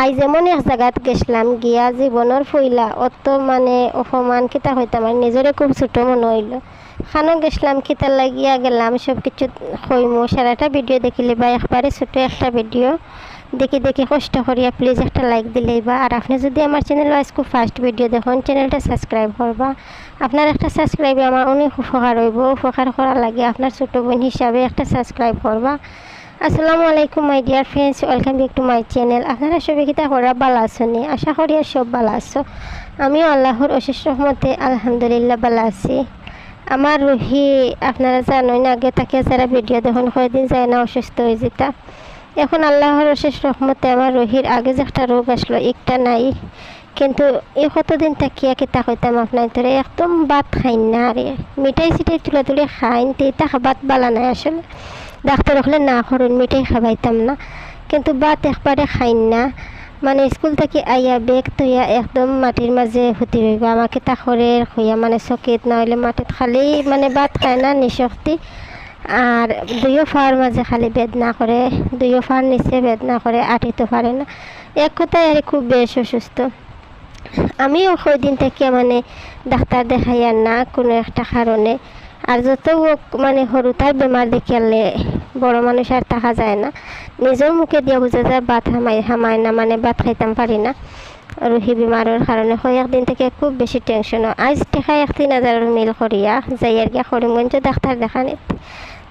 I যেমন এক জায়গাত গেছিলাম, গিয়া জীবনের ফইলা, অত মানে অপমান কিতা হইতাম আর নিজরে খুব ছোট মনে হইল। খানো গেছিলাম কিতা লাগিয়া গেলাম, সব কিছু হইমু সারাটা ভিডিও দেখিলে বা একবারে ছোট একটা ভিডিও দেখি দেখি কষ্ট করিয়া প্লিজ একটা লাইক দিলেই বা আর আপনি যদি আমার চ্যানেল আজকে ফার্স্ট ভিডিও দেখুন চ্যানেলটা সাবস্ক্রাইব করবা আপনার একটা সাবস্ক্রাইবে আমার অনেক উপকার হইব উপকার করা লাগে আপনার ছোট বোন হিসাবে একটা সাবস্ক্রাইব করবা আসসালামু আলাইকুম my dear friends welcome back to my channel আপনারা সবাই কিতা করা ভালো আছেন? আশা করি সব ভালো আছো। আমিও আল্লাহর অশেষ রহমতে আলহামদুলিল্লাহ ভালো আছি। আমার রুহি, আপনারা জানেন না, আগে তাকে যারা ভিডিও দেখুন কয়দিন যায় না, অসুস্থ হয়ে যেতা। এখন আল্লাহর অশেষ রহমতে আমার রুহির আগে যে একটা রোগ আসলো, একটা নাই। কিন্তু এই কতদিন তাকিয়া কিতা কইতাম আপনার ধরে, একদম ভাত খাইন না আরে মিঠাই চিঠাই তুলে তুলে খাইন তে এটা খাবাত বালা নাই আসলে। ডাক্তার হলে না করুন, মিঠাই খাবাইতাম না। কিন্তু ভাত একবারে খাইন না। মানে স্কুল থেকে আইয়া বেগ তৈয়া একদম মাটির মাঝে হুতি রইব আমাকে তাখরে হইয়া মানে চকিত নহলে মাটিত খালি মানে ভাত খায় না নিশক্তি। আর দুইও ফার মাঝে খালি বেদনা করে, দুইও ফার নিচে বেদনা করে, আটিতে পারে না। এক কথায় আর খুব বেশ অসুস্থ। আমিও দিন থেকে মানে ডাক্তার দেখাইয়া না কোনো একটা কারণে। আর যত মানে সৰু তার বেমার দেখিয়ালে বড় মানুষ আর থাকা যায় না। নিজের মুখে দিয়ে বুঝা যায় ভাত হামাই হামায় না মানে ভাত খাইতাম পারি না। সেই বেমাৰৰ কাৰণে হয় একদিন থেকে খুব বেছি টেনশন আজ দেখা এক তিন হাজারের মিল করিয়া যাই আর গিয়া করিমগঞ্জ ডাক্তার দেখানিত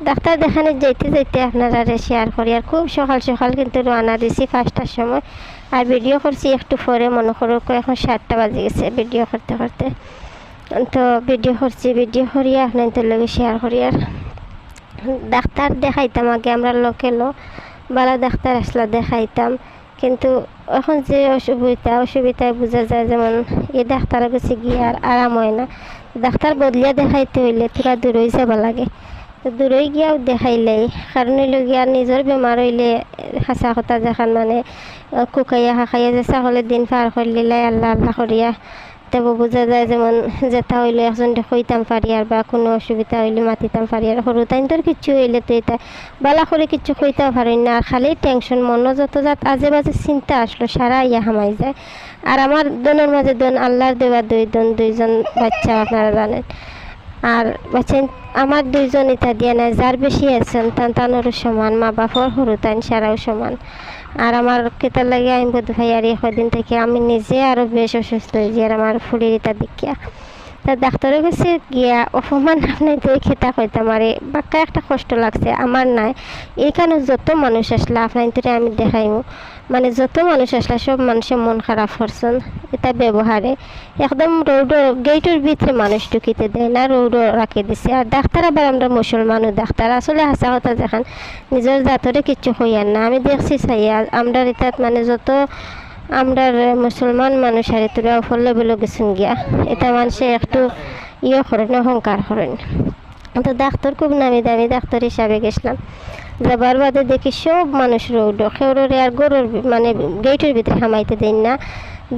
ডাক্তার দেখানিত যাইতে যাইতে আপনারা শেয়ার করি। আর খুব সকাল সকাল কিন্তু রওনা দিছি পাঁচটার সময়। আর ভিডিও করছি একটু পরে, মনে করো এখন সাতটা বাজে গেছে ভিডিও করতে করতে। তো ভিডিও করছি ভিডিও করিয়া আপনাদের লগে শেয়ার করি। আর ডাক্তার দেখাইতাম আগে, আমরা লোকেলও বালা ডাক্তার আসলা দেখাইতাম। কিন্তু এখন যে অসুবিধা, অসুবিধায় বোঝা যায় যেমন এই ডাক্তারের কাছে গিয়ে আর আরাম হয় না। ডাক্তার বদলিয়া দেখাইতে হইলে তোরা দূরই যাব লাগে। দূরই গিয়াও দেখাইলেই কারণ হইল গিয়া নিজের বেমার হইলে হাসা কথা যেখান মানে কুকাইয়া হাকাইয়া যে ছাগলের দিন পার করলিলাই আল্লাহ আল্লাহ করিয়া তবে বোঝা যায় যেমন যেটা হইলে একজন কইতাম পারি বা কোনো অসুবিধা হইলে মাতিতাম পারি আর সরু তাইন তোর কিচ্ছু হইলে তো এটা বালা করে কিচ্ছু কইতেও পারি না। আর খালি টেনশন মন যত যাত আজে বাজে চিন্তা আসলো, সারা ইয়া হামাই যায়। আর আমার দনের মাঝে দন, আল্লাহর দেওয়া দুই দন, দুইজন বাচ্চা আপনারা জানেন। আর বাচ্চা, আমার দুইজন এটা দিয়ে নাই, যার বেশি আছেন তান তানোরও সমান মা বাপর সরু তাইন, সারাও সমান। আর আমার কেতার লাগে আমি বোধ ভাই আর কদিন থেকে আমি নিজে আরও বেশ অসুস্থ হয়েছি আর আমার ফুলির এটা দেখিয়া। তা ডাক্তারের কাছে গিয়া অপমান আপনি দিয়ে খেতা কইতাম, আরে বাক্কা একটা কষ্ট লাগছে, আমার নাই। এখানে যত মানুষ আসলে আপনার আমি দেখাইমু। মানে যত মানুষ আসলে সব মানুষের মন খারাপ করছেন, এটা ব্যবহারে। একদম রৌড গেটের ভিতরে মানুষ ঢুকিতে দেয় না রৌড রাখি দিছে। আর ডাক্তার আবার আমরা মুসলমানও ডাক্তার। আসলে হাসা কথা দেখান নিজের জাতরে কিচ্ছু হইয়ার না। আমি দেখছি চাইয়া আমরা এটাত মানে যত আমরা মুসলমান মানুষ আর তোরা ফলে বলে গেছেন গিয়া, এটা মানুষে একটু ইয়ে করেন, অহংকার করেন। তো ডাক্তার খুব নামি দামি ডাক্তার হিসাবে গেছিলাম। যাবার বাদে দেখি সব মানুষ রৌড খেউরে আর গরুর মানে গেটের ভিতরে হামাইতে দেন না।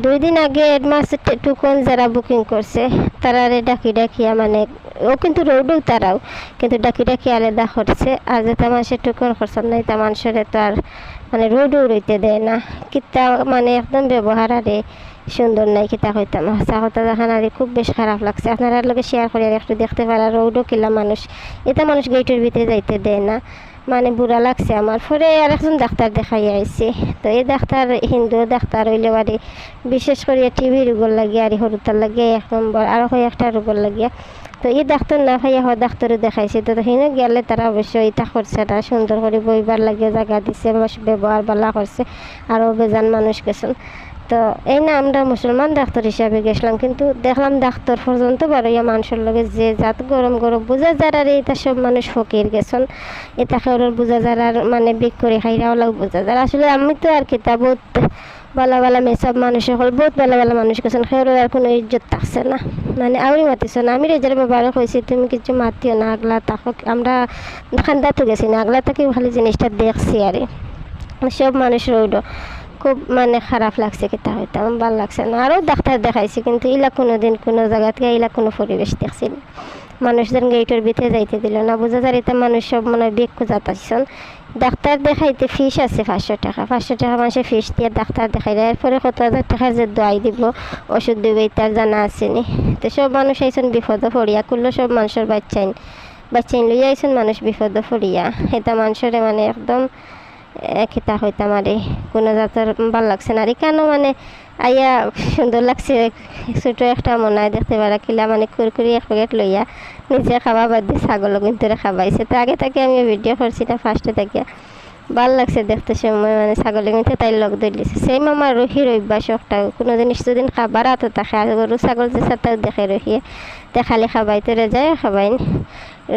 দুই দিন আগে অ্যাডভান্স টুকন যারা বুকিং করছে তারারে ডাকি ডাকিয়া মানে ও কিন্তু রৌডও তারাও, কিন্তু ডাকি ডাকি আলাদা করছে। আর যেটা মানুষের টুকন করছেন নাই এটা মানুষের তো আর মানে রৌডও রইতে দেয় না। কিতা মানে একদম ব্যবহার আরে সুন্দর নাই কিতা হইতাম হাসা কথা দেখান আর খুব বেশ খারাপ লাগছে। আপনারা লগে শেয়ার করে একটু দেখতে পারা, রৌডও কিলা মানুষ এটা মানুষ গেটের ভিতরে যাইতে দেয় না। মানে বুড়া লাগছে আমার। পরে আর একজন ডাক্তার দেখাই আইছে। তো এই ডাক্তার, হিন্দু ডাক্তার হইলে বাড়ি বিশেষ করে টিভি রোগর লাগিয়ে, আর সরুতার লাগিয়ে, এক নম্বর আরও কয়েকটা রোগর লাগিয়ে। তো এই ডাক্তার না খাইয়া হয় ডাক্তারও দেখাইছে। তো সেনে গেলে তারা অবশ্যই ইটা করছে না। সুন্দর করে বইবার লাগে জায়গা দিছে, ব্যবহার বালা করছে। আরও বেজান মানুষ গেছেন। তো এই না আমরা মুসলমান ডাক্তার হিসাবে গেছিলাম, কিন্তু দেখলাম ডাক্তার পর্যন্ত বারোইয়া মানুষের লগে যে জাত গরম গরম বোঝা যারার এটা সব মানুষ ফকির গেছেন। এটা খেউরের বোঝা যারার মানে বিক করে খাইরা ওলা বোঝা যারা। আসলে আমি তো আর কিতা বহুত বালা বালা মেসব মানুষ হল, বহুত বালা বালা মানুষ গেছেন খেউরের আর কোনো ইজ্জত থাকছে না। মানে আউরি মাতিছ না, আমি রেজার ব্যাপারে কইছি, তুমি কিছু মাতিও না, আগলা তাকক আমরা খান্দা তো গেছি না, আগলা তাকে খালি জিনিসটা দেখছি আরে। সব মানুষ রইল। খুব মানে খারাপ লাগছে কিতা আমার ভালো লাগছে না। আরও ডাক্তার দেখাইছি, কিন্তু ইলা কোনো দিন কোনো জায়গা থেকে কোনো পরিবেশ দেখছি না। মানুষজন গেটের ভিতরে যাইতে দিল না। বোঝা যায় এটা মানুষ সব মনে বেগ খুঁজাতাছেন ডাক্তার দেখাইতে ফিস আছে পাঁচশো টাকা। পাঁচশো টাকা মানুষের ফিস দিয়ে ডাক্তার দেখাই এরপরে কত হাজার টাকার যে দোয়াই দিব, ওষুধ দিব তার জানা আসেনি তো সব মানুষ আইসন বিপদে পড়িয়া করল সব মানুষের বাচ্চাইন বাচ্চাইন লইয়া আইসন মানুষ বিপদে পড়িয়া। এটা মানুষের মানে একদম খিতা হইতাম আরে কোনো জাতের ভালো লাগছে না। আর কেন মানে আইয়া সুন্দর লাগছে, ছোটো একটা মনায় দেখতে পারা, কিলা মানে কুরকুরি এক প্যাকেট লইয়া নিজে খাওয়া বাদ দিয়ে ছাগলও কিন্তু খাবাইছে তো আগে থেকে আমি ভিডিও করছি না ফার্স্টে থেকে। ভালো লাগছে দেখতে সময় মানে ছাগলে কিন্তু তাই লগ ধরিছে সেম আমার রহির অভ্যাস একটা, কোনো জিনিস যদি খাবার হাতে থাকে আর গরু ছাগল যে সাথে দেখে রহিয়ে তে খালি খাবাইতে রে যায় খাবাই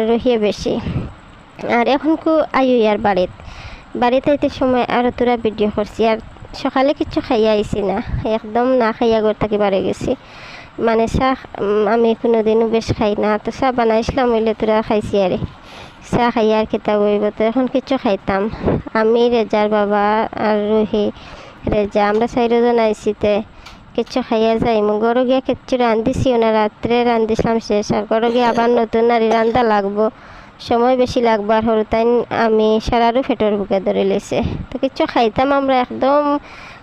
রহিয়ে বেশি। আর এখন কু আয়ু ইয়ার বাড়িত। বাড়িতে আইতে সময় আরও তোরা ভিডিও করছি, আর সকালে কিছু খাইয়া আইছি না। একদম না খাইয়া ঘর থাকি বাড়ি গেছি। মানে চাহ আমি কোনোদিনও বেশ খাই না। তো চাহ বানাইছিলাম হইলে তোরা খাইছি আরে। চাহ খাইয়া আর খেতা বইব? তো এখন কিছু খাইতাম। আমি, রেজার বাবা আর রুহি, রেজা, আমরা চারিজন আইসিতে কিচ্ছু খাইয়া যাই গরু গিয়া কিচ্ছু রান্ধিছিও না। রাত্রে রান্ধিছিলাম শেষ। আর গরু গিয়া আবার নতুন নারী রান্ধা লাগবো। সময় বেশি লাগবো আর হরু তাই আমি সারারও ফেটর বুকে ধরে লেছে। তো কিচ্ছু খাইতাম আমরা একদম,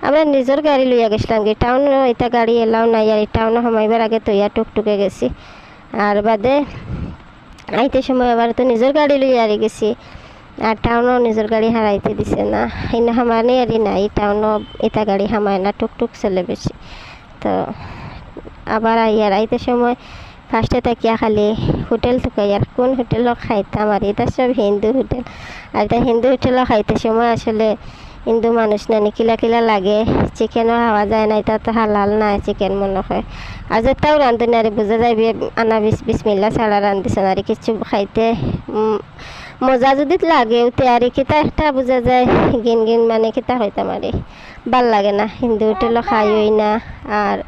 আমরা নিজের গাড়ি লইয়া গেছিলাম কি টাউন এটা গাড়ি এলাও নাই আর টাউন সময়বার আগে তৈয়া টুকটুকে গেছি। আর বাদে আইতে সময় আবার তো নিজের গাড়ি লইয়া আরি গেছি। আর টাউনও নিজের গাড়ি হারাইতে দিছে না। এনে হামানে আরি নাই টাউনও এটা গাড়ি হামায় না, টুকটুক চলে বেশি। তো আবার আইয়ার আইতে সময় ফার্স্টে তাকিয়া খালি হোটেল থুকাই আর কোন হোটেলও খাইতাম আর এটা সব হিন্দু হোটেল। আর এটা হিন্দু হোটেলও খাইতে সময় আসলে হিন্দু মানুষ না কিলা কিলা লাগে। চিকেনও খাওয়া যায় না, এটা তো হালাল না, চিকেন মনে হয়। আর যেটাও রান্ধুনি আর বোঝা যায় আনা বিস বিসমিল্লা ছাড়া রান্ধিছে আর কিছু খাইতে মজা যদি লাগে তে আর কিতা একটা বোঝা যায়, গিন গিন মানে কিতা হইতাম আর ভালো লাগে না, হিন্দু হোটেলও খাইই না, আর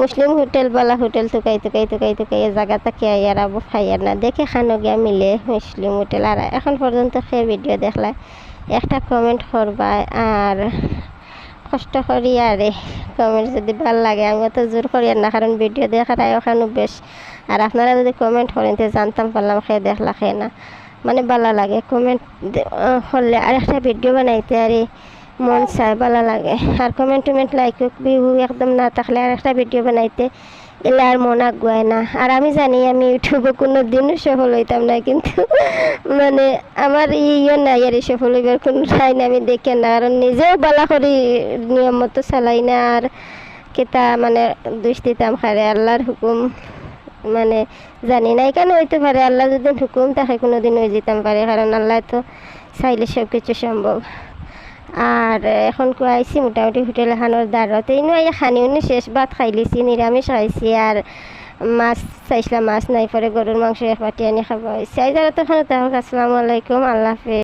মুসলিম হোটেল বালা হোটেল তুকাই তুকাই তুকাই তুকাই এ জায়গাটা কে আর আবু খাইয়ার না। দেখে খানো গিয়া মিলে মুসলিম হোটেল। আর এখন পর্যন্ত সে ভিডিও দেখলা, একটা কমেন্ট করবা আর কষ্ট করি আরে কমেন্ট যদি ভালো লাগে আমি তো জোর করি না, কারণ ভিডিও দেখার ওখানে বেশ। আর আপনারা যদি কমেন্ট করেন তো জানতাম পারলাম খেয়ে দেখলা খেয়ে না। মানে ভালো লাগে কমেন্ট করলে আর একটা ভিডিও বানাইতে আরে। মন চায় ভালো লাগে। আর কমেন্ট টমেন্ট লাইক ভিউ একদম না থাকলে আর একটা ভিডিও বানাইতে এলে আর মন আগুয়ায় না। আর আমি জানি আমি ইউটিউবে কোনো দিনও সফল হইতাম না, কিন্তু মানে আমার ইয়ে নাই আর সফল হইবার কোনো ঠাই না আমি দেখে না। কারণ নিজেও বলা করি, নিয়ম মতো চালাই না আর কেতা মানে দুষ দিতাম খারে আল্লাহর হুকুম। মানে জানি না, এখানে হইতে পারে, আল্লাহ যদি হুকুম তাকে কোনো দিন হয়ে যেতাম পারে। কারণ আল্লাহ তো চাইলে সব কিছু সম্ভব। আর এখন আইসি মোটামুটি হোটেল এখনৰ দ্বারতে এনেও এই উনি শেষ ভাত খাই লিছি নিরামিষ খাইছি আর মাছ চাইছিলাম মাছ নাই পরে গরুর মাংস এক বাটি আনি খাব আই যারা তো আসসালামু আলাইকুম, আল্লাহ হাফেজ।